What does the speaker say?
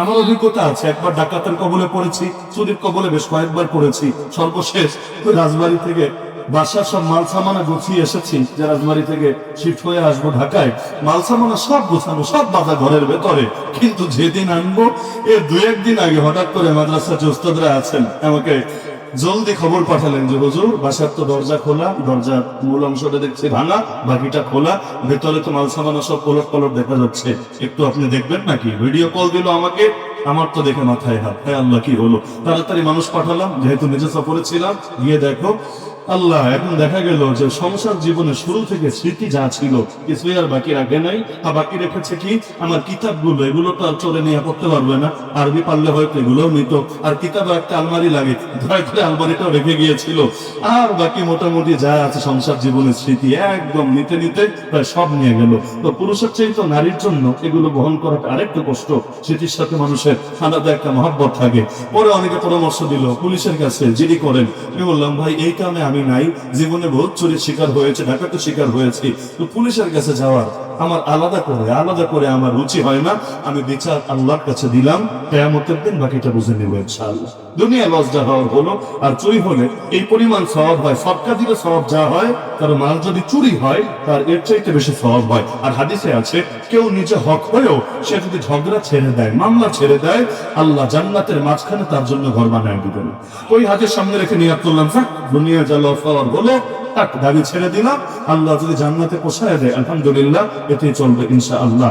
আমার অভিজ্ঞতা আছে। একবার ডাকাতের কবলে পড়েছি, চুরির কবলে বেশ কয়েকবার পড়েছি। সর্বশেষ রাজবাড়ি থেকে বাসার সব মাল সামানা গুছিয়ে এসেছি, যে রাজবাড়ি থেকে শিফট হয়ে আসব ঢাকায়। মাল সামানা সব গোছানো সব বাধা ঘরের ভেতরে। কিন্তু যেদিন আনব এর দু একদিন আগে হঠাৎ করে মাদ্রাসা যে আছেন, আমাকে জলদি খবর পাঠালেন যে, হুজুর, বাসার তো দরজা খোলা দরজার মূল অংশটা দেখছি ভাঙা, বাকিটা খোলা, ভেতরে তো মাল সামানো সব পলট পলট দেখা যাচ্ছে। একটু আপনি দেখবেন নাকি? ভিডিও কল দিল আমাকে, আমার তো দেখে মাথায় হাত। হ্যাঁ আল্লাহ, কি হলো? তাড়াতাড়ি মানুষ পাঠালাম, যেহেতু নিজে সফরে ছিলাম, গিয়ে দেখো আল্লাহ, এখন দেখা গেল যে সংসার জীবনে শুরু থেকে স্মৃতি যা ছিল কিছুই আর বাকি রাখে নাই, আর বাকি রেখেছে কি? আমার কিতাবগুলো, এগুলো তো আর চলে নিয়ে করতে পারবে না। আরবি পারলে হয়তো এগুলোও নিত, আর কিতাব একটা আলমারি লাগে ধরে করে আলমারিটাও রেখে গিয়েছিল। আর বাকি মোটামুটি যা আছে সংসার জীবনের স্মৃতি, একদম নিতে নিতে প্রায় সব নিয়ে গেল। তো পুরুষের চেয়ে তো নারীর জন্য এগুলো বহন করাটা আরেকটু কষ্ট, স্মৃতির সাথে মানুষের আলাদা একটা মহব্বত থাকে। পরে অনেকে পরামর্শ দিল, পুলিশের কাছে জিডি করেন। আমি বললাম, ভাই, এই কামে আমি নাই। জীবনে বহুত চুরির শিকার হয়েছে ডাকাতের শিকার হয়েছি। তো পুলিশের কাছে যাওয়ার আমার আলাদা করে আলাদা করে আমার রুচি হয় না, আমি বিচার আল্লাহর কাছে দিলাম, কেয়ামতের দিন বাকিটা বুঝে নেব ইনশাআল্লাহ। দুনিয়া লজ্জা হওয়ার হলো, আর চুরি হলে এই পরিমাণ সওয়াব হয় সবকা দিলে সওয়াব যা হয়, তার মাল যদি চুরি হয়, তার এর চাইতে বেশি সওয়াব হয়। আর হাদিসে আছে, কেউ নিজে হক হয়েও সে যদি ঝগড়া ছেড়ে দেয়, মামলা ছেড়ে দেয়, আল্লাহ জান্নাতের মাঝখানে তার জন্য ঘর বানায় দিবেন। ওই হাতের সামনে রেখে নিয়াত করলাম দুনিয়া যা লস হওয়ার হলো তাক দাবি ছেড়ে দিলাম। আল্লাহ যদি জান্নাতে পোষায় দেয় আলহামদুলিল্লাহ এটাই চলবে ইনশা আল্লাহ